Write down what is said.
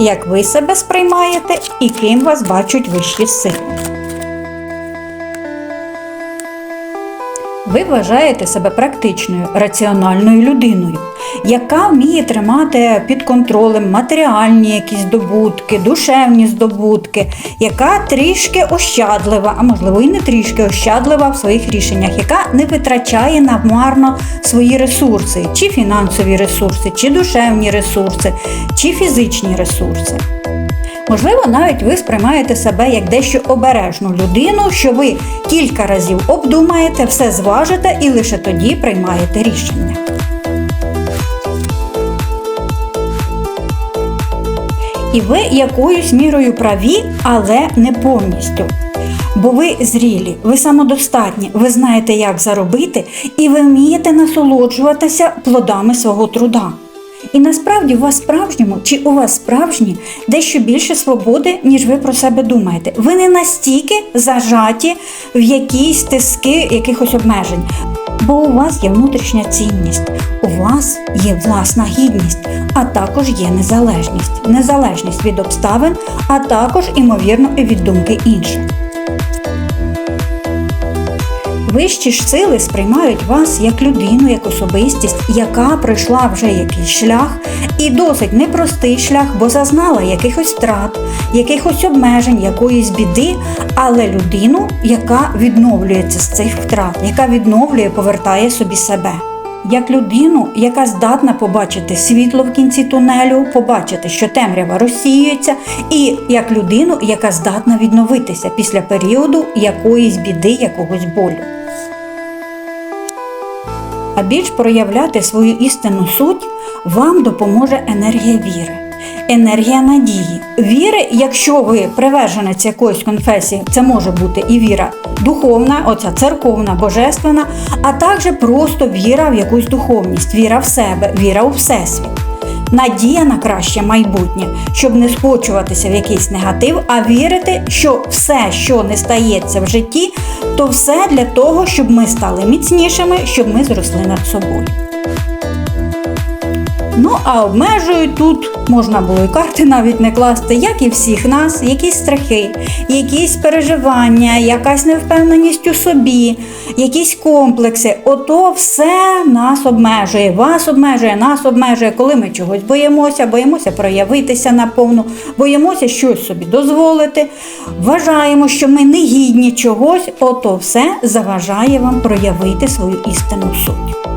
як ви себе сприймаєте і ким вас бачать вищі сили. Ви вважаєте себе практичною, раціональною людиною, яка вміє тримати під контролем матеріальні якісь здобутки, душевні здобутки, яка трішки ощадлива, а можливо і не трішки ощадлива в своїх рішеннях, яка не витрачає намарно свої ресурси, чи фінансові ресурси, чи душевні ресурси, чи фізичні ресурси. Можливо, навіть ви сприймаєте себе як дещо обережну людину, що ви кілька разів обдумаєте, все зважите і лише тоді приймаєте рішення. І ви якоюсь мірою праві, але не повністю. Бо ви зрілі, ви самодостатні, ви знаєте, як заробити, і ви вмієте насолоджуватися плодами свого труда. І насправді у вас справжньому чи у вас справжні дещо більше свободи, ніж ви про себе думаєте. Ви не настільки зажаті в якісь тиски якихось обмежень. Бо у вас є внутрішня цінність, у вас є власна гідність, а також є незалежність, незалежність від обставин, а також, імовірно, і від думки інших. Вищі ж сили сприймають вас як людину, як особистість, яка пройшла вже якийсь шлях, і досить непростий шлях, бо зазнала якихось втрат, якихось обмежень, якоїсь біди, але людину, яка відновлюється з цих втрат, яка відновлює, повертає собі себе. Як людину, яка здатна побачити світло в кінці тунелю, побачити, що темрява розсіюється, і як людину, яка здатна відновитися після періоду якоїсь біди, якогось болю. А більш проявляти свою істинну суть вам допоможе енергія віри, енергія надії. Віри, якщо ви приверженець якоїсь конфесії, це може бути і віра духовна, оця церковна, божественна, а також просто віра в якусь духовність, віра в себе, віра у всесвіт. Надія на краще майбутнє, щоб не скочуватися в якийсь негатив, а вірити, що все, що не стається в житті, то все для того, щоб ми стали міцнішими, щоб ми зросли над собою. Ну, а обмежують тут можна було і карти навіть не класти, як і всіх нас, якісь страхи, якісь переживання, якась невпевненість у собі, якісь комплекси. Ото все нас обмежує, вас обмежує, нас обмежує, коли ми чогось боїмося, боїмося проявитися наповну, боїмося щось собі дозволити. Вважаємо, що ми не гідні чогось, ото все заважає вам проявити свою істинну суть.